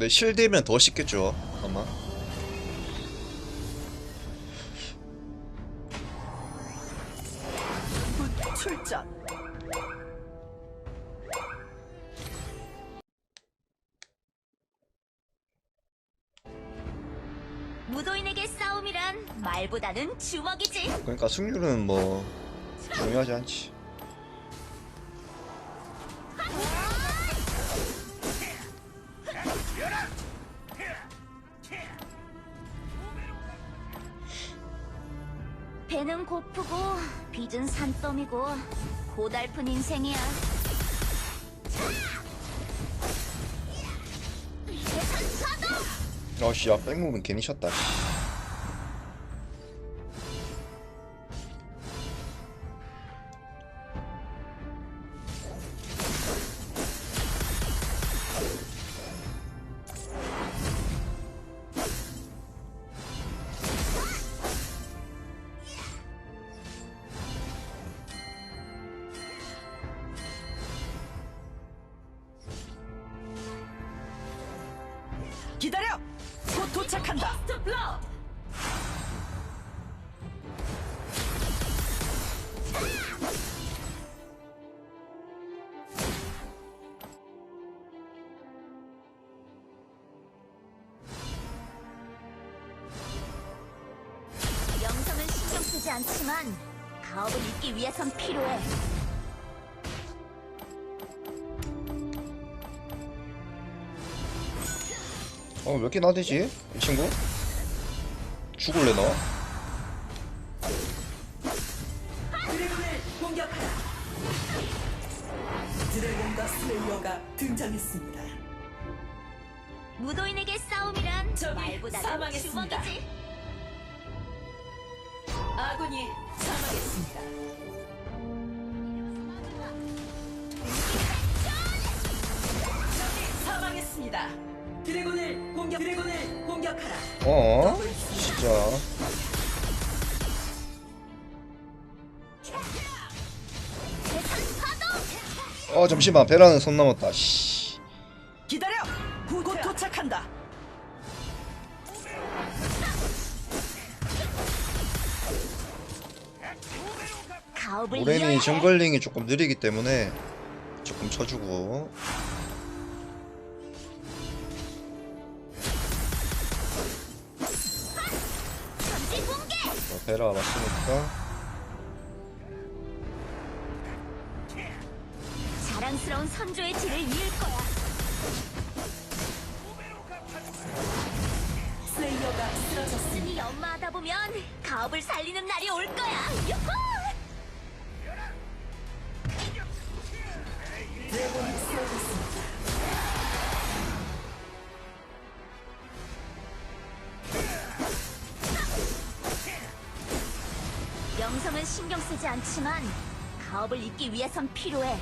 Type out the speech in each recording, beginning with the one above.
근데 실드면 더 쉽겠죠 아마 곧 출전. 무도인에게 싸움이란 말보다는 주먹이지. 그러니까 승률은 뭐 중요하지 않지 배는 고프고 빚은 산더미고 고달픈 인생이야. 아씨 야 백무빙 괜히 씨. 않지만 가업을 잇기 위해선 필요해. 어, 몇 개 나대지? 이 친구? 죽을래, 너? 드래곤을 공격하라. 드래곤과 슬레이어가 등장했습니다. 무도인에게 싸움이란 말보다는 사망했습니다. 주먹이지. 아군이 사망했습니다. 적이 사망했습니다. 드래곤을 공격 드래곤을 공격하라. 어? 진짜. 어, 잠시만. 베라는 손 넘었다. 씨. 오렌이 해. 정글링이 조금 느리기 때문에 조금 쳐주고. 공개. 어, 베라 왔으니까. 자랑스러운 선조의 뒤를 이을 거야. 슬레이어가 쓰러졌습니다. 스니 연마하다 보면 가업을 살리는 날이 올 거야. 유후! 않지만 가업을 잇기 위해선 필요해.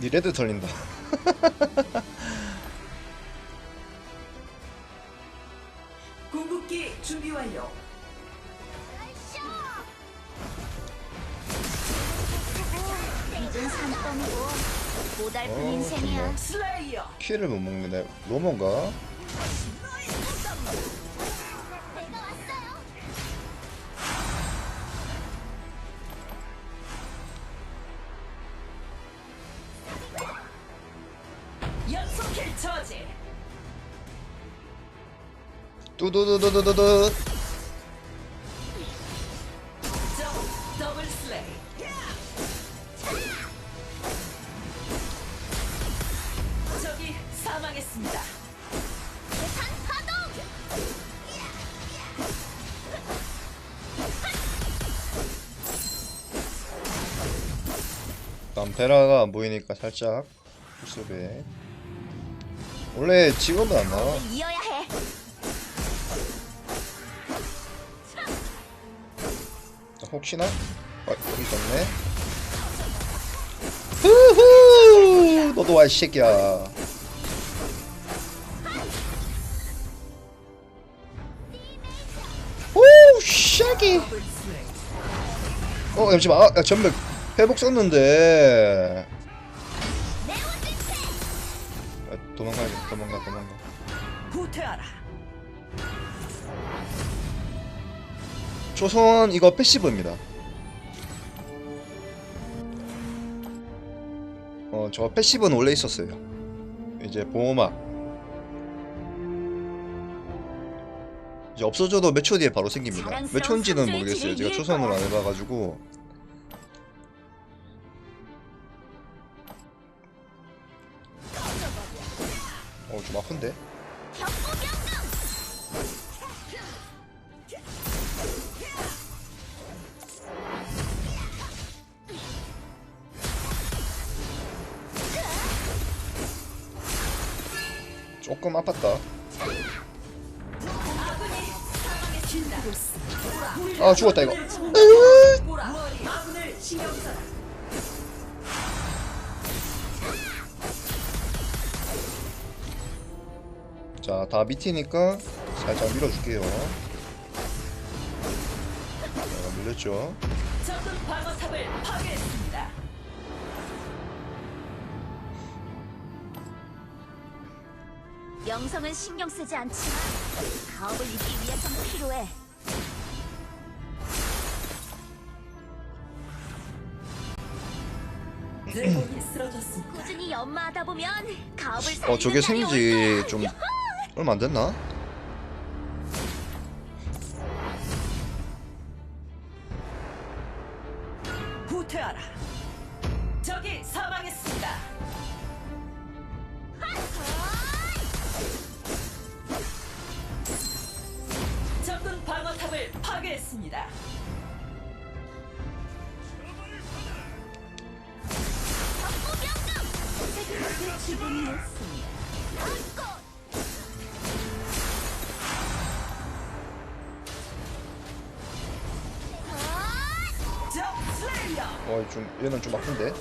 니 레드 털린다. 궁극기 준비 완료. 빚은 산더미고 고달픈 어, 인생이야. 슬레이어. 키를 못 먹네. 로몬가? 두두두두두두. 베라가 안 보이니까 살짝 수습에. 원래 지금은 안 나와. 혹시나? 아, 여기 있었네. 후후! 너도 와, 이 새끼야. 오, 샤기. 어, 잠시만. 아, 야, 전멸 회복 썼는데. 네오진체! 도망가야겠다 도망가 도망가 후퇴하라. 조선 이거 패시브입니다. 어 저 패시브는 원래 있었어요. 이제 보호막. 이제 없어져도 몇 초 뒤에 바로 생깁니다. 몇 초인지는 모르겠어요. 제가 초선을 안 해봐가지고. 어좀 아픈데 조금 아팠다 아 죽었다 이거. 자, 다 밑이니까 살짝 밀어줄게요. 자, 밀렸죠? 명성은 신경 쓰지 않지만 가업을 잇기 위해선 필요해. 드래곤이 쓰러졌습니다. 꾸준히 연마하다 보면 가업을 살리는 어, 저게 날이 생지 올 거야. 좀 얼마 안 됐나? 적 슬레이어. 어, 좀 얘는 좀 아픈데.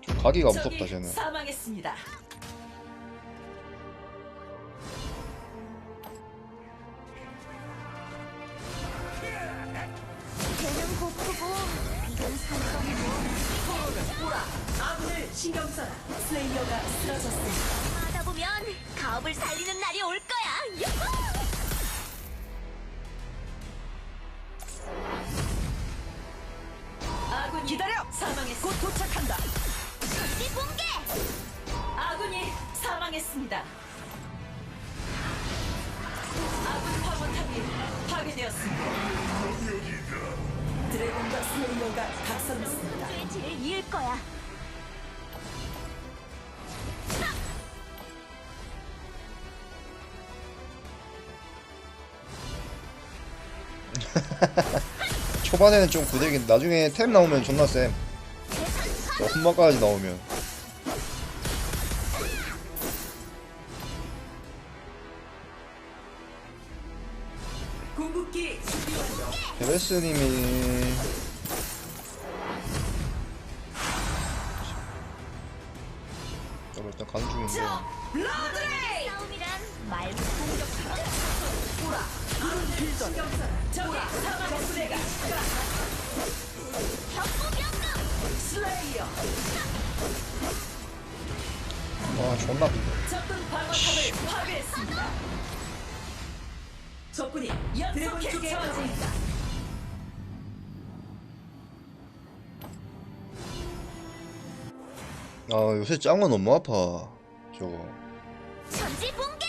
좀 가기가 무섭다 쟤는. 사망했습니다. 사망했습니다. 아군 방어탑이 파괴되었습니다. 드래곤과 슬레이어가 각성했습니다. 의 질을 이을 거야. 초반에는 좀 구대긴 나중에 템 나오면 존나 쌤. 저 홈마까지 나오면. 습니다. 격부병금! 슬레이어. 아 존나 아픈데 적군 방어탑을 파괴했습니다. 적군이 연속해 처형합니다. 아 요새 짱은 너무 아파 저거 전지 붕괴!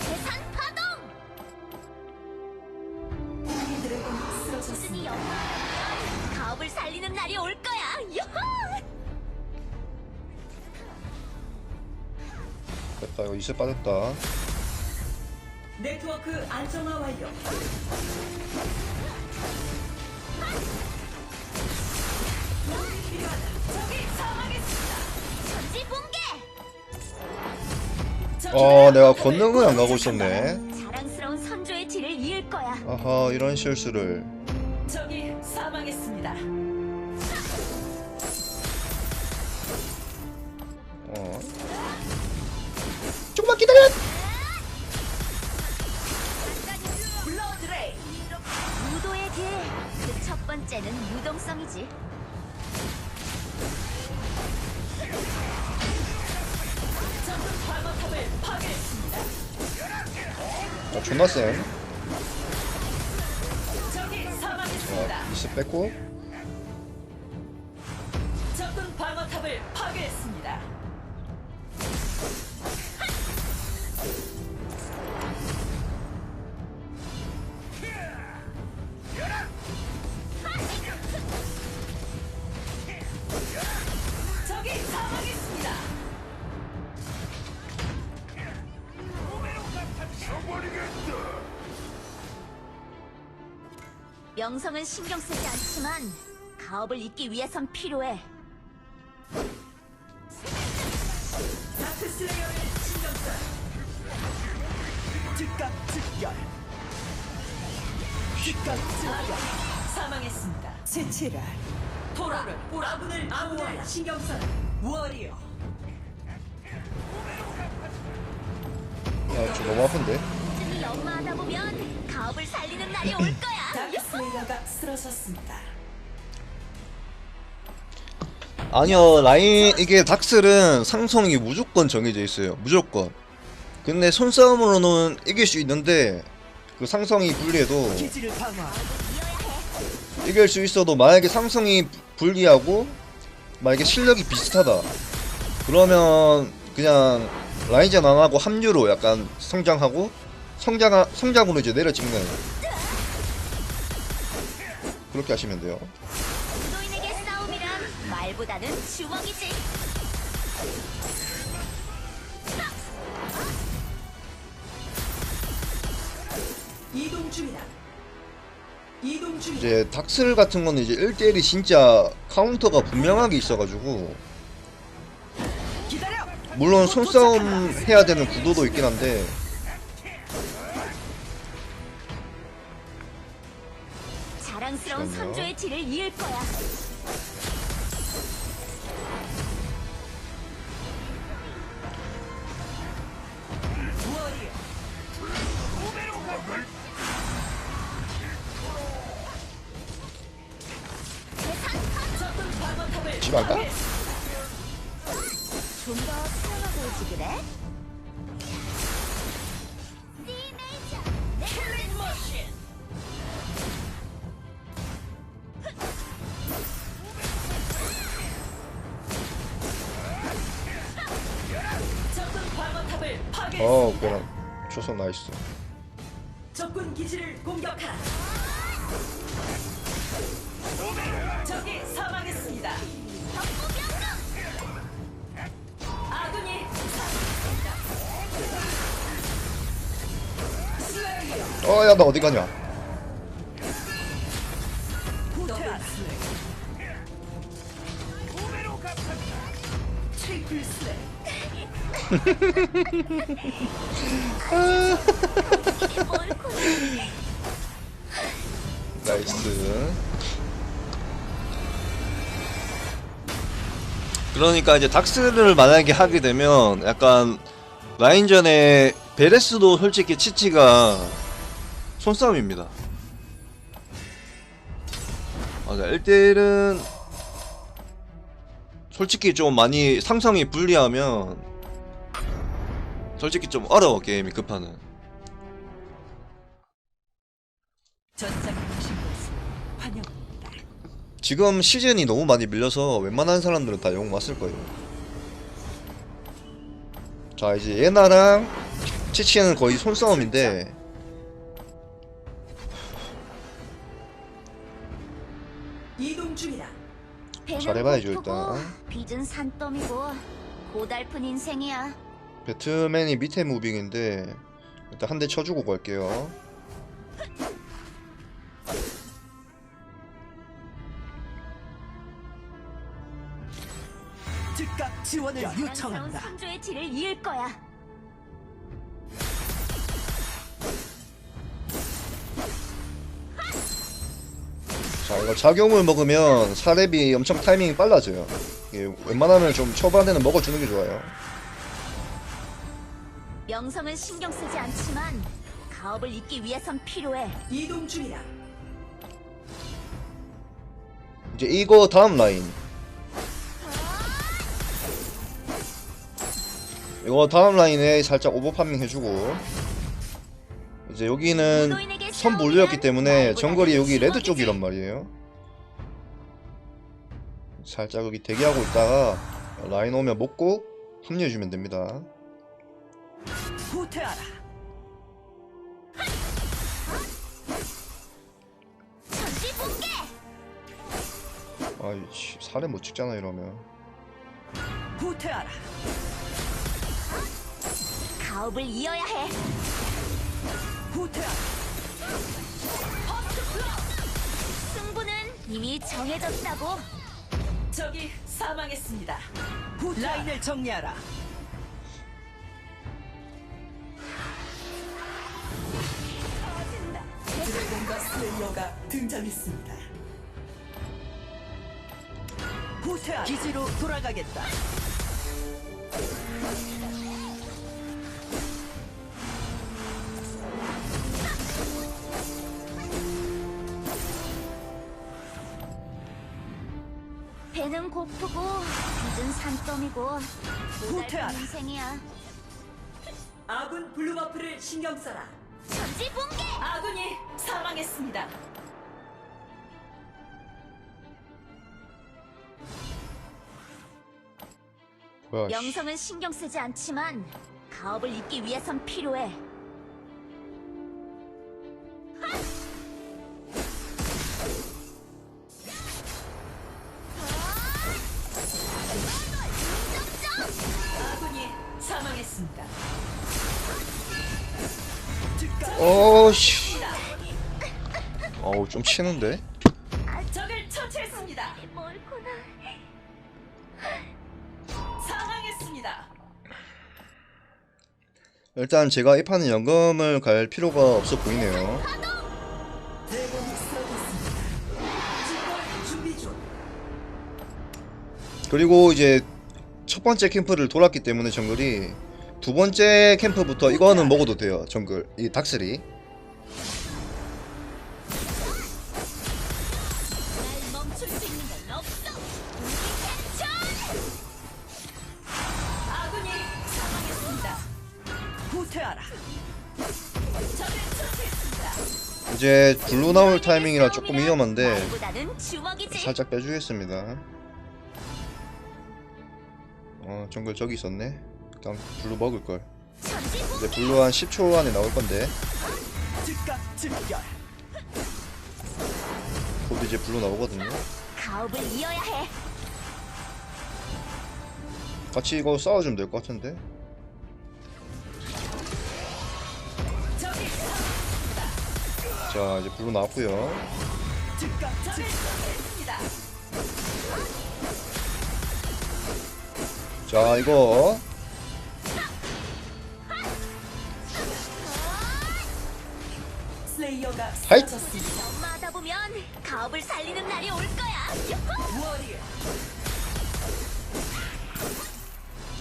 대산 파동! 가업을 살리는 날이 올 거야. 유후! 됐다 이거 이슬 빠졌다 네트워크 안정화 완료. 어 내가 권능을 안 가고 공격한다. 있었네 자랑스러운 선조의 질을 이을 거야. 아하 이런 실수를 존나 어, 사망했습니다. 미스 뺐고. 신경 쓰지 않지만 가업을 잇기 위해선 필요해. 다크 슬레이어를 신경 써. 즉각 즉결. 즉각 즉결. 사망했습니다. 세체라. 토라를 아군을 아군을 신경 써. 워리어. 아, 저 너무 아픈데. 꾸준히 연마하다 보면 가업을 살리는 날이 올 거야. 다크 슬레이어가 쓰러졌습니다. 아니요, 라인, 이게 닥슬은 상성이 무조건 정해져 있어요. 무조건. 근데 손싸움으로는 이길 수 있는데, 그 상성이 불리해도, 기지를. 이길 수 있어도 만약에 상성이 부- 불리하고, 만약에 실력이 비슷하다. 그러면, 그냥, 라인전 안 하고 합류로 약간 성장하고, 성장, 성장으로 이제 내려 찍는. 그렇게 하시면 돼요. 노인에게 싸움이란 말보다는 주먹이지. 이동 중이다. 이동 중이다. 이제 닥슬 같은 거는 이제 1대1이 진짜 카운터가 분명하게 있어가지고. 물론 손싸움 해야 되는 구도도 있긴 한데 잠시만요. 선조의 뒤를 이을 거야. 워리어. 적군 방어탑을 집 갈까? 좀더 수영하 보이지 그래? 그냥 초선 나이스 적군 기지를 공격하라. 적이 사망했습니다. 아군이 슬레이어 어야 나 어디 가냐. 트리플 옳고 나이스. 그러니까 이제 닥스를 만약에 하게 되면 약간 라인전에 베레스도 솔직히 치치가 손싸움입니다. 맞아 1대1은 솔직히 좀 많이 상성이 불리하면 솔직히 좀 어려워 게임이 급하는. 지금 시즌이 너무 많이 밀려서 웬만한 사람들은 다용 왔을 거예요. 자 이제 예나랑 치치는 거의 손싸움인데 이동 중이다. 잘해봐야죠, 일단. 빚은 산더미고 고달픈 인생이야. 배트맨이 밑에 무빙인데 일단 한 대 쳐주고 갈게요. 즉각 지원을 요청한다. 선조의 뒤를 이을 거야. 자 이거 작용을 먹으면 사렙이 엄청 타이밍이 빨라져요. 이게 웬만하면 좀 초반에는 먹어주는 게 좋아요. 명성은 신경 쓰지 않지만 가업을 잇기 위해선 필요해. 이동 중이다. 이제 이거 다음 라인. 이거 다음 라인에 살짝 오버 파밍 해주고. 이제 여기는 선 몰렸기 때문에 정거리 여기 레드 쪽이란 말이에요. 살짝 여기 대기하고 있다가 라인 오면 먹고 합류해주면 됩니다 후퇴하라. 붕괴. 아이 씨 살에 못 찍잖아 이러면 후퇴하라. 가업을 이어야 해. 후퇴하라. 승부는 이미 정해졌다고. 적이 사망했습니다. 라인을 정리하라. 슬레이어가 등장했습니다. 후퇴하 기지로 돌아가겠다. 배는 고프고 빚은 산더미고 후퇴하라. 인생이야. 아군 블루버프를 신경 써라. 전지 붕괴. 아군이 사망했습니다. 뭐야 씨. 명성은 신경 쓰지 않지만 가업을 잇기 위해선 필요해. 치는데 적을 처치했습니다. 멀구나. 사망했습니다. 일단 제가 이 판은 연금을 갈 필요가 없어 보이네요. 그리고 이제 첫 번째 캠프를 돌았기 때문에 정글이 두 번째 캠프부터 이거는 먹어도 돼요 정글 이 닥스리 이제 블루 나올 타이밍이라 조금 위험한데. 살짝 빼주겠습니다 어 정글 저기 있었네 일단 블루 먹을걸. 이제 블루 한 10초 안에 나올 건데 즉각 즉결. 곧 이제 블루 나오거든요. 같이 이거 싸워주면 될 것 같은데 자 이제 블루 나왔고요. 자 이거 슬레이어가 하이! 쓰러졌습니다. 엄마하다 보면 가업을 살리는 날이 올 거야. 유후! 워리어.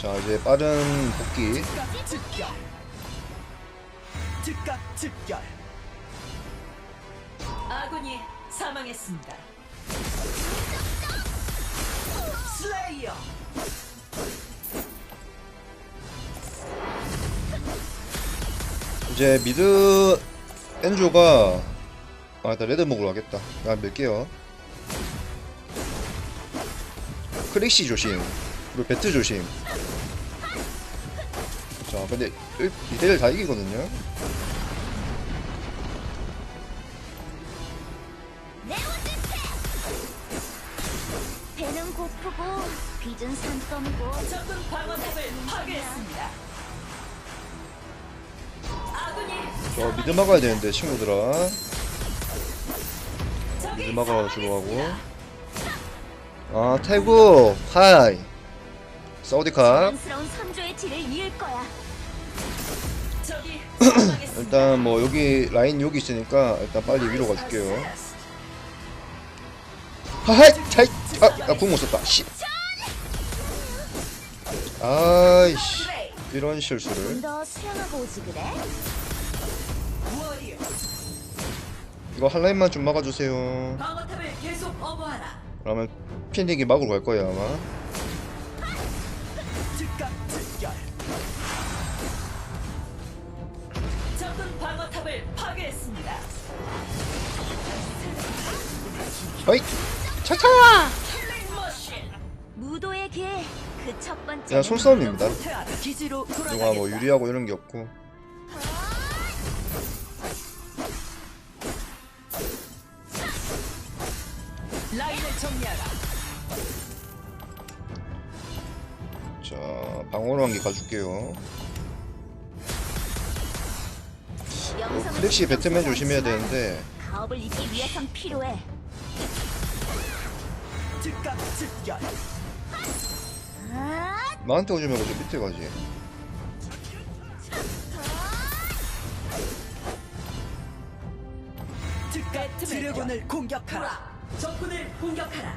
자 이제 빠른 복귀 즉각 즉결. 즉각 즉결. 아군이 사망했습니다. 슬레이어. 이제 미드 엔조가 아 일단 레드 먹으러 가겠다. 나 밀게요. 크릭시 조심. 그리고 배트 조심. 자 근데 2대1 다 이기거든요 빚은 산더미고. 적군 방어탑을 파괴했습니다. 아군이 저 미드 막아야 되는데 친구들아. 적이 미드 막아주러 가고 사망했습니다. 아 태국 하이. 사우디캅 자연스러운 선조의 질을 이을 거야. 적이 사망했습니다. 일단 뭐 여기 라인 여기 있으니까 일단 빨리 위로 가줄게요. 하하이 차이. 아궁못 썼다. 씨 아이씨. 이런 실수를 좀더 수영하고 오지 그래? 워리어. 이거 한 라인만 좀 막아주세요 방어탑을 계속 어머하라. 그러면 피닉이 막으로 갈 거예요 아마 즉각 즉결 적군 방어탑을 파괴했습니다. 어이 차차 킬링 머신. 무도의 길. 그. 그냥 기지로 누가 뭐 유리하고 이런 게 없고. 자 방어로 한 개 가줄게요. 어, 플래시 배트맨 신경 쓰지 조심해야 되는데. 가업을 잇기 위해선 필요해. 즉각 즉결. 아, 나한테 오지 말고 저 밑에 가지. 즉각 드래곤을 공격하라. 적군을 공격하라.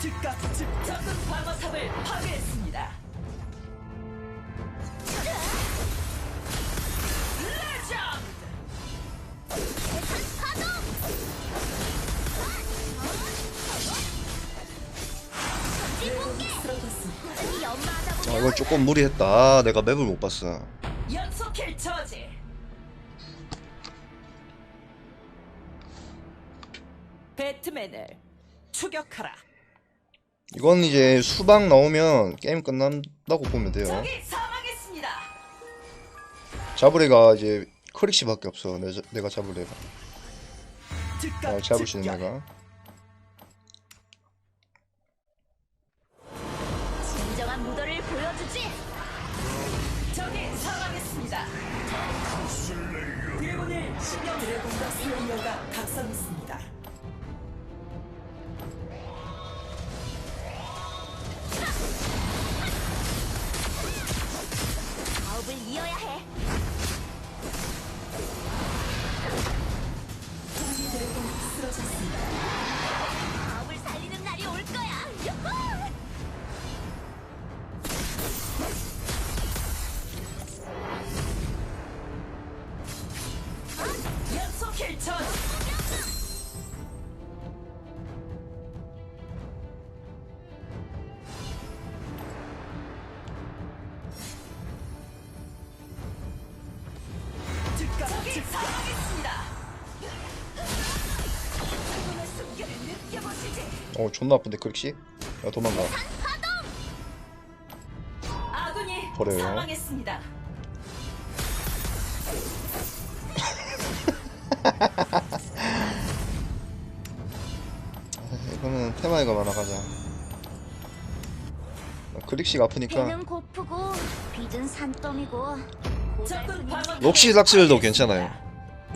즉각 즉결 적군 방어탑을 파괴했습 아 이건 조금 무리했다. 아, 내가 맵을 못 봤어. 연속킬 저지. 배트맨을 추격하라. 이건 이제 수박 나오면 게임 끝난다고 보면 돼요. 적이 사망했습니다. 잡을 애가 이제 크릭시밖에 없어. 내, 내가 즉각 아, 잡을 수 있는 애가 어 존나 아픈데 크릭시? 야 도망가. 버려요. 사망했습니다. 이거는 테마이가 아프니까. 배는 고프고 빚은 산더미고 적군 방어 록시 닥슬도 괜찮아요.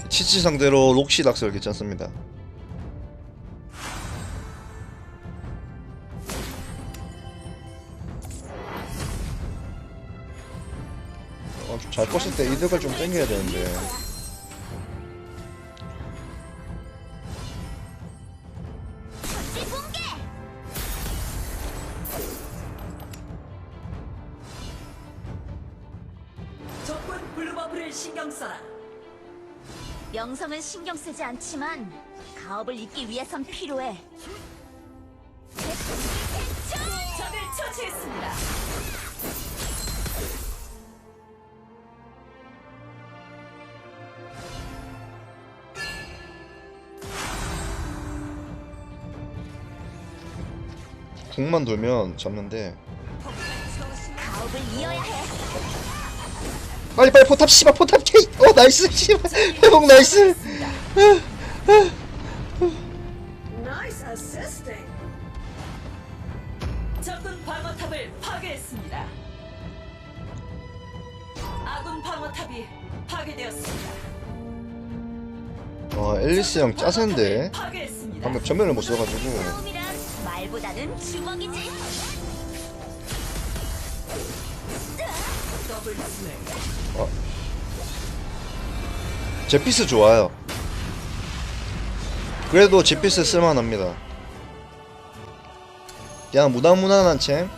치치 상대로 록시 닥슬 괜찮습니다 잘 컸을 때 이득을 좀 땡겨야 되는데 전지 붕괴. 적군 블루버프를 신경 써라. 명성은 신경 쓰지 않지만 가업을 잇기 위해선 필요해. 적을 처치했습니다. 궁만 돌면 잡는데. 빨리 빨리 포탑 씨발 포탑 케이 어 나이스 씨발 회복 나이스 적군 방어탑을 파괴했습니다. 아군 방어탑이 파괴되었습니다. 와 앨리스 형 짜센데. 방금 전면을 못 써가지고 말보다는 주먹이지. 슬레이 제피스 좋아요. 그래도 제피스 쓸만합니다. 그냥 무난무난한 챔